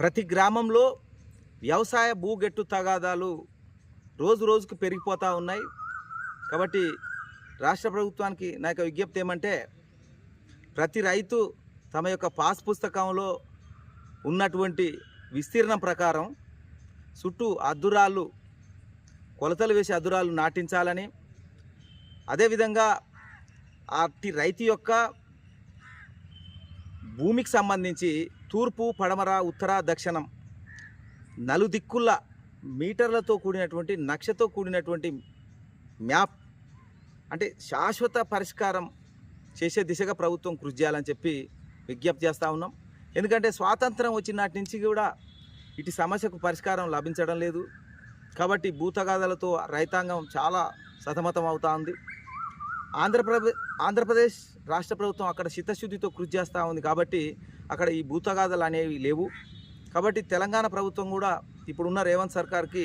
ప్రతి గ్రామంలో వ్యవసాయ భూగెట్టు తగాదాలు రోజు రోజుకు పెరిగిపోతూ ఉన్నాయి. కాబట్టి రాష్ట్ర ప్రభుత్వానికి నా యొక్క విజ్ఞప్తి ఏమంటే ప్రతి రైతు తమ యొక్క పాస్ పుస్తకంలో ఉన్నటువంటి విస్తీర్ణం ప్రకారం చుట్టూ అద్దురాళ్ళు కొలతలు వేసి అద్దురాలు నాటించాలని అదేవిధంగా అట్టి రైతు యొక్క భూమికి సంబంధించి తూర్పు పడమర ఉత్తర దక్షిణం నలుదిక్కుల మీటర్లతో కూడినటువంటి నక్షతో కూడినటువంటి మ్యాప్ అంటే శాశ్వత పరిష్కారం చేసే దిశగా ప్రభుత్వం కృషి చేయాలని చెప్పి విజ్ఞప్తి చేస్తూ ఉన్నాం. ఎందుకంటే స్వాతంత్రం వచ్చిన నాటి నుంచి కూడా ఇటు సమస్యకు పరిష్కారం లభించడం లేదు. కాబట్టి భూతగాథలతో రైతాంగం చాలా సతమతం అవుతా ఉంది. ఆంధ్రప్రదే ఆంధ్రప్రదేశ్ రాష్ట్ర ప్రభుత్వం అక్కడ చిత్తశుద్ధితో కృషి చేస్తూ ఉంది కాబట్టి అక్కడ ఈ భూతగాథలు అనేవి లేవు. కాబట్టి తెలంగాణ ప్రభుత్వం కూడా ఇప్పుడున్న రేవంత్ సర్కార్కి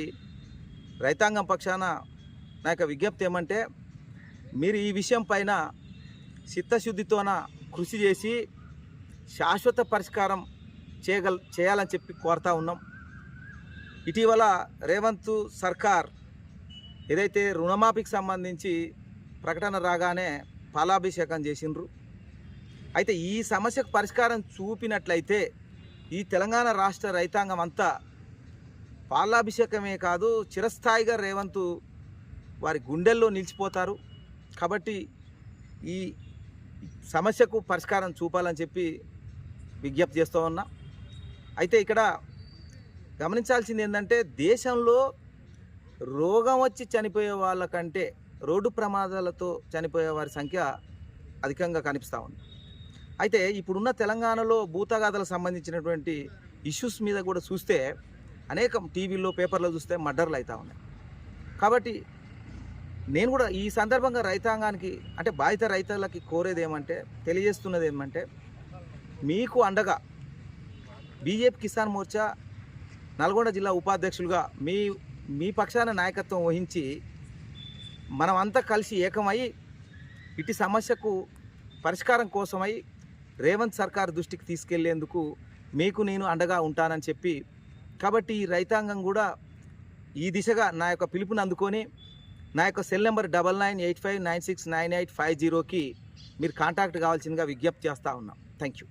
రైతాంగం పక్షాన నా యొక్క విజ్ఞప్తి ఏమంటే మీరు ఈ విషయం పైన చిత్తశుద్ధితోన కృషి చేసి శాశ్వత పరిష్కారం చేయగల చేయాలని చెప్పి కోరుతా ఉన్నాం. ఇటీవల రేవంత్ సర్కార్ ఏదైతే రుణమాఫీకి సంబంధించి ప్రకటన రాగానే పాలాభిషేకం చేసిండ్రు. అయితే ఈ సమస్యకు పరిష్కారం చూపినట్లయితే ఈ తెలంగాణ రాష్ట్ర రైతాంగం అంతా పాలాభిషేకమే కాదు చిరస్థాయిగా రేవంత్ వారి గుండెల్లో నిలిచిపోతారు. కాబట్టి ఈ సమస్యకు పరిష్కారం చూపాలని చెప్పి విజ్ఞప్తి చేస్తూ ఉన్నా. అయితే ఇక్కడ గమనించాల్సింది ఏంటంటే దేశంలో రోగం వచ్చి చనిపోయే వాళ్ళకంటే రోడ్డు ప్రమాదాలతో చనిపోయే వారి సంఖ్య అధికంగా కనిపిస్తూ ఉంది. అయితే ఇప్పుడున్న తెలంగాణలో భూతగాథలకు సంబంధించినటువంటి ఇష్యూస్ మీద కూడా చూస్తే అనేకం టీవీలో పేపర్లో చూస్తే మర్డర్లు అవుతూ ఉన్నాయి. కాబట్టి నేను కూడా ఈ సందర్భంగా రైతాంగానికి అంటే బాధిత రైతులకి కోరేది ఏమంటే తెలియజేస్తున్నది ఏమంటే మీకు అండగా బీజేపీ కిసాన్ మోర్చా నల్గొండ జిల్లా ఉపాధ్యక్షులుగా మీ మీ పక్షాన నాయకత్వం వహించి మనమంతా కలిసి ఏకమై ఇటు సమస్యకు పరిష్కారం కోసమై రేవంత్ సర్కార్ దృష్టికి తీసుకెళ్ళేందుకు మీకు నేను అండగా ఉంటానని చెప్పి కాబట్టి ఈ రైతాంగం కూడా ఈ దిశగా నా యొక్క పిలుపుని అందుకొని నా యొక్క cell number double nine eight five nine six nine eight five జీరోకి మీరు కాంటాక్ట్ కావాల్సిందిగా విజ్ఞప్తి చేస్తూ ఉన్నాం. Thank you.